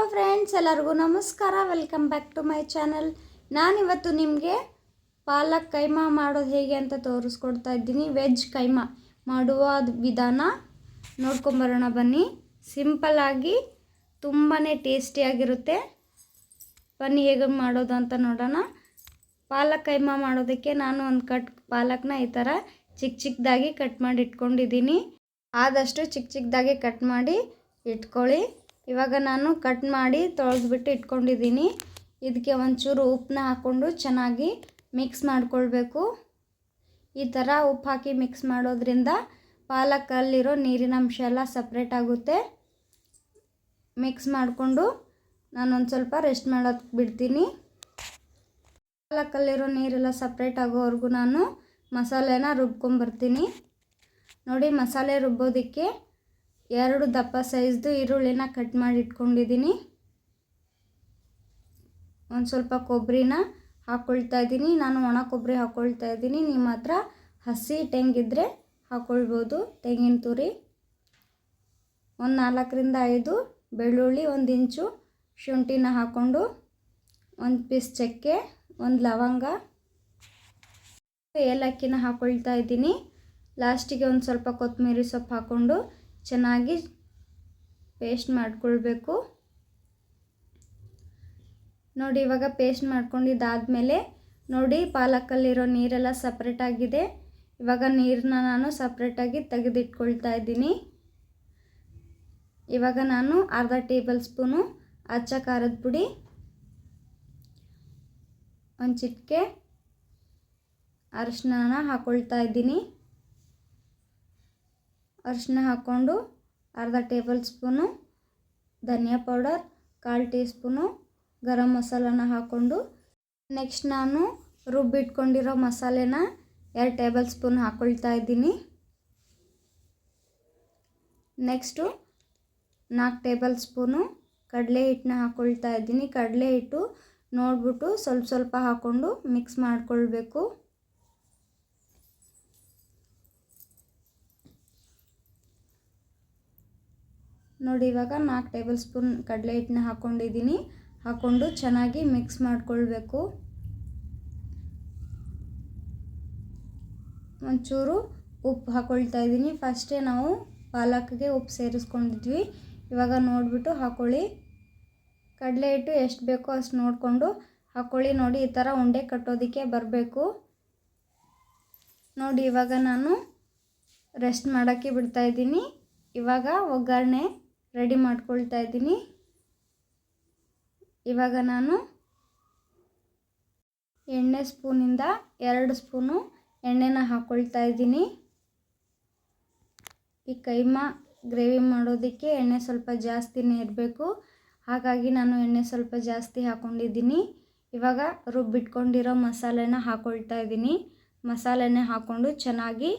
Hello friends ಎಲ್ಲರಿಗೂ ನಮಸ್ಕಾರ. Welcome back to my channel ನಾನಿವತ್ತು ನಿಮಗೆ ಪಾಲಕ್ ಕೈಮಾ ಮಾಡೋದು ಹೇಗೆ ಅಂತ ತೋರಿಸ್ಕೊಡ್ತಾ ಇದ್ದೀನಿ. ವೆಜ್ ಕೈಮಾ ಮಾಡುವ ವಿಧಾನ ನೋಡ್ಕೊಂಬರೋಣ ಬನ್ನಿ. ಸಿಂಪಲ್ಲಾಗಿ ತುಂಬಾ ಟೇಸ್ಟಿಯಾಗಿರುತ್ತೆ ಬನ್ನಿ ಹೇಗೆ ಮಾಡೋದು ಅಂತ ನೋಡೋಣ. ಪಾಲಕ್ ಕೈಮಾ ಮಾಡೋದಕ್ಕೆ ನಾನು ಒಂದು ಕಟ್ ಪಾಲಕ್ನ ಈ ಥರ ಚಿಕ್ಕ ಚಿಕ್ಕದಾಗಿ ಕಟ್ ಮಾಡಿ ಇಟ್ಕೊಂಡಿದ್ದೀನಿ. ಆದಷ್ಟು ಚಿಕ್ಕ ಚಿಕ್ಕದಾಗಿ ಕಟ್ ಮಾಡಿ ಇಟ್ಕೊಳ್ಳಿ. ಇವಾಗ ನಾನು ಕಟ್ ಮಾಡಿ ತೊಳೆದ್ಬಿಟ್ಟು ಇಟ್ಕೊಂಡಿದ್ದೀನಿ. ಇದಕ್ಕೆ ಒಂಚೂರು ಉಪ್ಪನ್ನ ಹಾಕ್ಕೊಂಡು ಚೆನ್ನಾಗಿ ಮಿಕ್ಸ್ ಮಾಡ್ಕೊಳ್ಬೇಕು. ಈ ಥರ ಉಪ್ಪು ಹಾಕಿ ಮಿಕ್ಸ್ ಮಾಡೋದ್ರಿಂದ ಪಾಲಕಲ್ಲಿರೋ ನೀರಿನ ಅಂಶ ಎಲ್ಲ ಸಪ್ರೇಟ್ ಆಗುತ್ತೆ. ಮಿಕ್ಸ್ ಮಾಡಿಕೊಂಡು ನಾನೊಂದು ಸ್ವಲ್ಪ ರೆಸ್ಟ್ ಮಾಡೋದಕ್ಕೆ ಬಿಡ್ತೀನಿ. ಪಾಲಕಲ್ಲಿರೋ ನೀರೆಲ್ಲ ಸಪ್ರೇಟ್ ಆಗೋವರೆಗೂ ನಾನು ಮಸಾಲೆನ ರುಬ್ಕೊಂಬರ್ತೀನಿ. ನೋಡಿ ಮಸಾಲೆ ರುಬ್ಬೋದಕ್ಕೆ ಎರಡು ದಪ್ಪ ಸೈಜ್ದು ಈರುಳ್ಳಿನ ಕಟ್ ಮಾಡಿ ಇಟ್ಕೊಂಡಿದ್ದೀನಿ. ಒಂದು ಸ್ವಲ್ಪ ಕೊಬ್ಬರಿನ ಹಾಕ್ಕೊಳ್ತಾ ಇದ್ದೀನಿ. ನಾನು ಒಣ ಕೊಬ್ಬರಿ ಹಾಕ್ಕೊಳ್ತಾ ಇದ್ದೀನಿ. ನಿಮ್ಮ ಹತ್ರ ಹಸಿ ತೆಂಗಿದ್ರೆ ಹಾಕ್ಕೊಳ್ಬೋದು ತೆಂಗಿನ ತುರಿ, ಒಂದು ನಾಲ್ಕರಿಂದ ಐದು ಬೆಳ್ಳುಳ್ಳಿ, ಒಂದು ಇಂಚು ಶುಂಠಿನ ಹಾಕ್ಕೊಂಡು ಒಂದು ಪೀಸ್ ಚಕ್ಕೆ, ಒಂದು ಲವಂಗ, ಏಲಕ್ಕಿನ ಹಾಕ್ಕೊಳ್ತಾ ಇದ್ದೀನಿ. ಲಾಸ್ಟಿಗೆ ಒಂದು ಸ್ವಲ್ಪ ಕೊತ್ತಂಬರಿ ಸೊಪ್ಪು ಹಾಕ್ಕೊಂಡು ಚೆನ್ನಾಗಿ ಪೇಸ್ಟ್ ಮಾಡಿಕೊಳ್ಬೇಕು. ನೋಡಿ, ಇವಾಗ ಪೇಸ್ಟ್ ಮಾಡ್ಕೊಂಡಿದ್ದಾದಮೇಲೆ ನೋಡಿ, ಪಾಲಕಲ್ಲಿರೋ ನೀರೆಲ್ಲ ಸಪ್ರೇಟಾಗಿದೆ ಇವಾಗ ನೀರನ್ನ ನಾನು ಸಪ್ರೇಟಾಗಿ ತೆಗೆದಿಟ್ಕೊಳ್ತಾ ಇದ್ದೀನಿ. ಇವಾಗ ನಾನು ಅರ್ಧ ಟೇಬಲ್ ಸ್ಪೂನು ಅಚ್ಚ ಖಾರದ ಪುಡಿ, ಒಂದು ಚಿಟಿಕೆ ಅರಿಶಿನ ಹಾಕ್ಕೊಳ್ತಾ ಇದ್ದೀನಿ. ಅರಿಶಿನ ಹಾಕ್ಕೊಂಡು ಅರ್ಧ ಟೇಬಲ್ ಸ್ಪೂನು ಧನಿಯಾ ಪೌಡರ್, ಕಾಲು ಟೀ ಸ್ಪೂನು ಗರಂ ಮಸಾಲನ ಹಾಕ್ಕೊಂಡು ನೆಕ್ಸ್ಟ್ ನಾನು ರುಬ್ಬಿಟ್ಕೊಂಡಿರೋ ಮಸಾಲೆನ ಎರಡು ಟೇಬಲ್ ಸ್ಪೂನ್ ಹಾಕ್ಕೊಳ್ತಾ ಇದ್ದೀನಿ. ನೆಕ್ಸ್ಟು ನಾಲ್ಕು ಟೇಬಲ್ ಸ್ಪೂನು ಕಡಲೆ ಹಿಟ್ಟನ್ನ ಹಾಕ್ಕೊಳ್ತಾ ಇದ್ದೀನಿ. ಕಡಲೆ ಹಿಟ್ಟು ನೋಡಿಬಿಟ್ಟು ಸ್ವಲ್ಪ ಸ್ವಲ್ಪ ಹಾಕ್ಕೊಂಡು ಮಿಕ್ಸ್ ಮಾಡ್ಕೊಳ್ಬೇಕು. ನೋಡಿ, ಇವಾಗ ನಾಲ್ಕು ಟೇಬಲ್ ಸ್ಪೂನ್ ಕಡಲೆ ಹಿಟ್ಟನ್ನ ಹಾಕ್ಕೊಂಡಿದ್ದೀನಿ. ಹಾಕ್ಕೊಂಡು ಚೆನ್ನಾಗಿ ಮಿಕ್ಸ್ ಮಾಡಿಕೊಳ್ಬೇಕು. ಒಂಚೂರು ಉಪ್ಪು ಹಾಕ್ಕೊಳ್ತಾ ಇದ್ದೀನಿ. ಫಸ್ಟೇ ನಾವು ಪಾಲಕ್ಗೆ ಉಪ್ಪು ಸೇರಿಸ್ಕೊಂಡಿದ್ವಿ. ಇವಾಗ ನೋಡಿಬಿಟ್ಟು ಹಾಕ್ಕೊಳ್ಳಿ ಕಡಲೆ ಹಿಟ್ಟು ಎಷ್ಟು ಬೇಕೋ ಅಷ್ಟು ನೋಡಿಕೊಂಡು ಹಾಕ್ಕೊಳ್ಳಿ ನೋಡಿ, ಈ ಥರ ಉಂಡೆ ಕಟ್ಟೋದಕ್ಕೆ ಬರಬೇಕು. ನೋಡಿ, ಇವಾಗ ನಾನು ರೆಸ್ಟ್ ಮಾಡೋಕ್ಕೆ ಬಿಡ್ತಾಯಿದ್ದೀನಿ ಇವಾಗ ಒಗ್ಗರಣೆ ರೆಡಿ ಮಾಡ್ಕೊಳ್ತಾ ಇದ್ದೀನಿ. ಇವಾಗ ನಾನು ಎಣ್ಣೆ ಸ್ಪೂನಿಂದ ಎರಡು ಸ್ಪೂನು ಎಣ್ಣೆನ ಹಾಕ್ಕೊಳ್ತಾ ಇದ್ದೀನಿ. ಈ ಕೈಮಾ ಗ್ರೇವಿ ಮಾಡೋದಕ್ಕೆ ಎಣ್ಣೆ ಸ್ವಲ್ಪ ಜಾಸ್ತಿನೇ ಇರಬೇಕು. ಹಾಗಾಗಿ ನಾನು ಎಣ್ಣೆ ಸ್ವಲ್ಪ ಜಾಸ್ತಿ ಹಾಕ್ಕೊಂಡಿದ್ದೀನಿ ಇವಾಗ ರುಬ್ಬಿಟ್ಕೊಂಡಿರೋ ಮಸಾಲೆನ ಹಾಕ್ಕೊಳ್ತಾ ಇದ್ದೀನಿ. ಮಸಾಲೆನೇ ಹಾಕ್ಕೊಂಡು ಚೆನ್ನಾಗಿ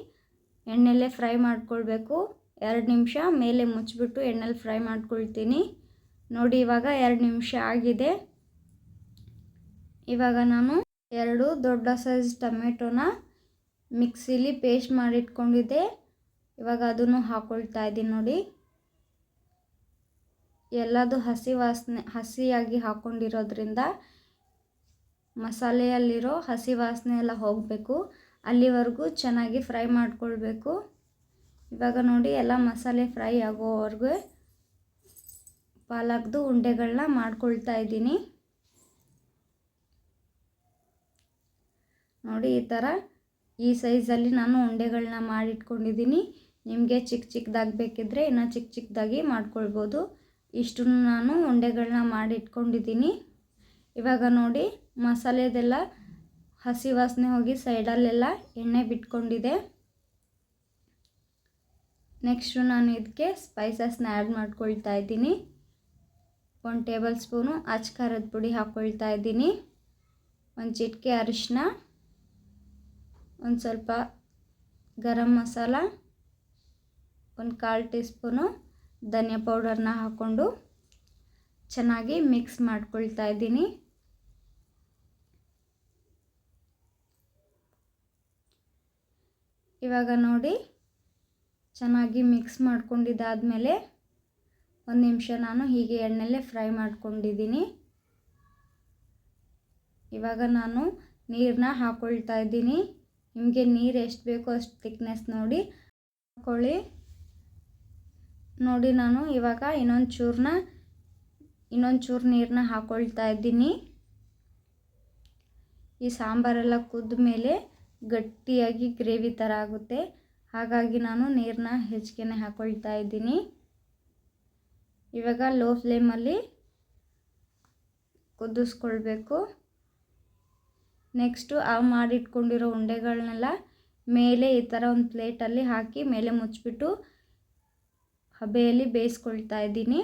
ಎಣ್ಣೆಲ್ಲೇ ಫ್ರೈ ಮಾಡ್ಕೊಳ್ಬೇಕು. ಎರಡು ನಿಮಿಷ, ಮೇಲೆ ಮುಚ್ಚಿಬಿಟ್ಟು ಎಣ್ಣೆಲಿ ಫ್ರೈ ಮಾಡ್ಕೊಳ್ತೀನಿ. ನೋಡಿ, ಇವಾಗ ಎರಡು ನಿಮಿಷ ಆಗಿದೆ. ಇವಾಗ ನಾನು ಎರಡು ದೊಡ್ಡ ಸೈಜ್ ಟೊಮೆಟೊನ ಮಿಕ್ಸಿಲಿ ಪೇಸ್ಟ್ ಮಾಡಿಟ್ಕೊಂಡಿದ್ದೆ. ಇವಾಗ ಅದನ್ನು ಹಾಕ್ಕೊಳ್ತಾ ಇದ್ದೀನಿ ನೋಡಿ. ಎಲ್ಲದು ಹಸಿ ವಾಸನೆ, ಹಸಿಯಾಗಿ ಹಾಕ್ಕೊಂಡಿರೋದ್ರಿಂದ ಮಸಾಲೆಯಲ್ಲಿರೋ ಹಸಿ ವಾಸನೆ ಎಲ್ಲ ಹೋಗಬೇಕು. ಅಲ್ಲಿವರೆಗೂ ಚೆನ್ನಾಗಿ ಫ್ರೈ ಮಾಡ್ಕೊಳ್ಬೇಕು. ಇವಾಗ ನೋಡಿ ಎಲ್ಲ ಮಸಾಲೆ ಫ್ರೈ ಆಗೋವರೆಗೂ ಪಾಲಕ್ದು ಉಂಡೆಗಳನ್ನ ಮಾಡ್ಕೊಳ್ತಾ ಇದ್ದೀನಿ. ನೋಡಿ ಈ ಥರ ಈ ಸೈಜಲ್ಲಿ ನಾನು ಉಂಡೆಗಳನ್ನ ಮಾಡಿಟ್ಕೊಂಡಿದ್ದೀನಿ. ನಿಮಗೆ ಚಿಕ್ಕ ಚಿಕ್ಕದಾಗಿ ಬೇಕಿದ್ರೆ ಇನ್ನೂ ಚಿಕ್ಕ ಚಿಕ್ಕದಾಗಿ ಮಾಡ್ಕೊಳ್ಬೋದು. ಇಷ್ಟು ನಾನು ಉಂಡೆಗಳನ್ನ ಮಾಡಿಟ್ಕೊಂಡಿದ್ದೀನಿ. ಇವಾಗ ನೋಡಿ ಮಸಾಲೆದೆಲ್ಲ ಹಸಿ ವಾಸನೆ ಹೋಗಿ ಸೈಡಲ್ಲೆಲ್ಲ ಎಣ್ಣೆ ಬಿಟ್ಕೊಂಡಿದೆ. ನೆಕ್ಸ್ಟು ನಾನು ಇದಕ್ಕೆ ಸ್ಪೈಸಸ್ನ ಆ್ಯಡ್ ಮಾಡ್ಕೊಳ್ತಾ ಇದ್ದೀನಿ. ಒಂದು ಟೇಬಲ್ ಸ್ಪೂನು ಅಚ್ಕಾರದ ಪುಡಿ ಹಾಕ್ಕೊಳ್ತಾ ಇದ್ದೀನಿ. ಒಂದು ಚಿಟಿಕೆ ಅರಿಶಿನ ಒಂದು ಸ್ವಲ್ಪ ಗರಂ ಮಸಾಲ, ಒಂದು ಕಾಲು ಟೀ ಸ್ಪೂನು ಧನಿಯಾ ಪೌಡರ್ನ ಹಾಕ್ಕೊಂಡು ಚೆನ್ನಾಗಿ ಮಿಕ್ಸ್ ಮಾಡ್ಕೊಳ್ತಾ ಇದ್ದೀನಿ. ಇವಾಗ ನೋಡಿ ಚೆನ್ನಾಗಿ ಮಿಕ್ಸ್ ಮಾಡ್ಕೊಂಡಿದ್ದಾದಮೇಲೆ ಒಂದು ನಿಮಿಷ ನಾನು ಹೀಗೆ ಎಣ್ಣೆಲ್ಲೇ ಫ್ರೈ ಮಾಡ್ಕೊಂಡಿದ್ದೀನಿ. ಇವಾಗ ನಾನು ನೀರನ್ನ ಹಾಕ್ಕೊಳ್ತಾ ಇದ್ದೀನಿ. ನಿಮಗೆ ನೀರು ಎಷ್ಟು ಬೇಕೋ ಅಷ್ಟು ತಿಕ್ನೆಸ್ ನೋಡಿ ಹಾಕ್ಕೊಳ್ಳಿ ನೋಡಿ ನಾನು ಇವಾಗ ಇನ್ನೊಂದು ಚೂರನ್ನ ಇನ್ನೊಂದು ಚೂರು ನೀರನ್ನ ಹಾಕ್ಕೊಳ್ತಾ ಇದ್ದೀನಿ. ಈ ಸಾಂಬಾರೆಲ್ಲ ಕುದ್ದ ಮೇಲೆ ಗಟ್ಟಿಯಾಗಿ ಗ್ರೇವಿ ಥರ ಆಗುತ್ತೆ. ಹಾಗಾಗಿ ನಾನು ನೀರನ್ನ ಹೆಚ್ಚಿಗೆ ಹಾಕ್ಕೊಳ್ತಾ ಇದ್ದೀನಿ. ಇವಾಗ ಲೋ ಫ್ಲೇಮಲ್ಲಿ ಕುದಿಸ್ಕೊಳ್ಬೇಕು. ನೆಕ್ಸ್ಟು ಆ ಮಾಡಿಟ್ಕೊಂಡಿರೋ ಉಂಡೆಗಳನ್ನೆಲ್ಲ ಮೇಲೆ ಈ ಥರ ಒಂದು ಪ್ಲೇಟಲ್ಲಿ ಹಾಕಿ ಮೇಲೆ ಮುಚ್ಚಿಬಿಟ್ಟು ಹಬೆಯಲ್ಲಿ ಬೇಯಿಸ್ಕೊಳ್ತಾ ಇದ್ದೀನಿ.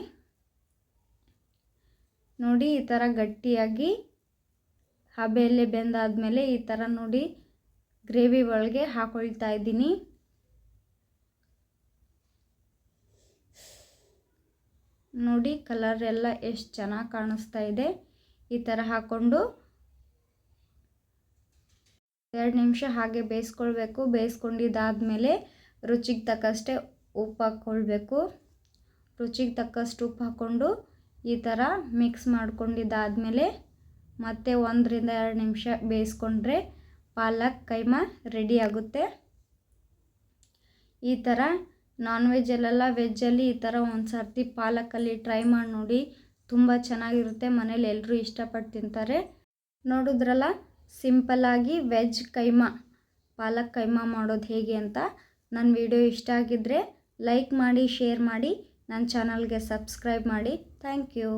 ನೋಡಿ ಈ ಥರ ಗಟ್ಟಿಯಾಗಿ ಹಬೆಯಲ್ಲಿ ಬೆಂದಾದಮೇಲೆ ಈ ಥರ ನೋಡಿ ಗ್ರೇವಿ ಒಳಗೆ ಹಾಕೊಳ್ತಾ ಇದ್ದೀನಿ. ನೋಡಿ ಕಲರ್ ಎಲ್ಲ ಎಷ್ಟು ಚೆನ್ನಾಗಿ ಕಾಣಿಸ್ತಾ ಇದೆ. ಈ ಥರ ಹಾಕ್ಕೊಂಡು ಎರಡು ನಿಮಿಷ ಹಾಗೆ ಬೇಯಿಸ್ಕೊಳ್ಬೇಕು. ಬೇಯಿಸ್ಕೊಂಡಿದ್ದಾದಮೇಲೆ ರುಚಿಗೆ ತಕ್ಕಷ್ಟೇ ಉಪ್ಪು ಹಾಕ್ಕೊಳ್ಬೇಕು ರುಚಿಗೆ ತಕ್ಕಷ್ಟು ಉಪ್ಪು ಹಾಕ್ಕೊಂಡು ಈ ಥರ ಮಿಕ್ಸ್ ಮಾಡ್ಕೊಂಡಿದ್ದಾದಮೇಲೆ ಮತ್ತೆ ಒಂದರಿಂದ ಎರಡು ನಿಮಿಷ ಬೇಯಿಸ್ಕೊಂಡ್ರೆ ಪಾಲಕ್ ಕೈಮಾ ರೆಡಿ ಆಗುತ್ತೆ. ಈ ಥರ ನಾನ್ ವೆಜ್ಜಲ್ಲೆಲ್ಲ ವೆಜ್ಜಲ್ಲಿ ಈ ಥರ ಒಂದು ಸರ್ತಿ ಪಾಲಕಲ್ಲಿ ಟ್ರೈ ಮಾಡಿ ನೋಡಿ ತುಂಬ ಚೆನ್ನಾಗಿರುತ್ತೆ. ಮನೇಲಿ ಎಲ್ಲರೂ ಇಷ್ಟಪಟ್ಟು ತಿಂತಾರೆ. ನೋಡಿದ್ರಲ್ಲ ಸಿಂಪಲ್ಲಾಗಿ ವೆಜ್ ಕೈಮಾ, ಪಾಲಕ್ ಕೈಮಾ ಮಾಡೋದು ಹೇಗೆ ಅಂತ ನನ್ನ ವಿಡಿಯೋ ಇಷ್ಟ ಆಗಿದ್ದರೆ ಲೈಕ್ ಮಾಡಿ ಶೇರ್ ಮಾಡಿ ನನ್ನ ಚಾನಲ್ಗೆ ಸಬ್ಸ್ಕ್ರೈಬ್ ಮಾಡಿ. Thank you